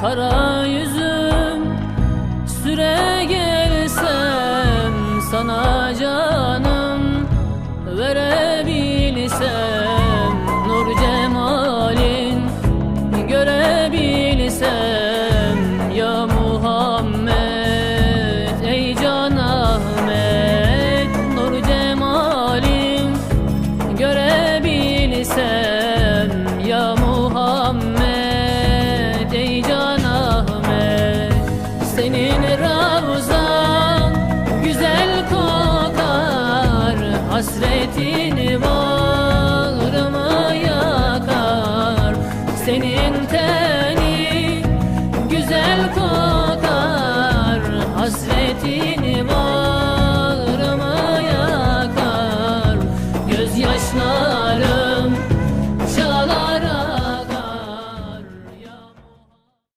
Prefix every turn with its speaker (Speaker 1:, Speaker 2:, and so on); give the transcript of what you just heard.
Speaker 1: kara yüzüm. Süre gelsem sana canım Senin ravzan. Güzel kokar Hasretin bağrımı yakar. Senin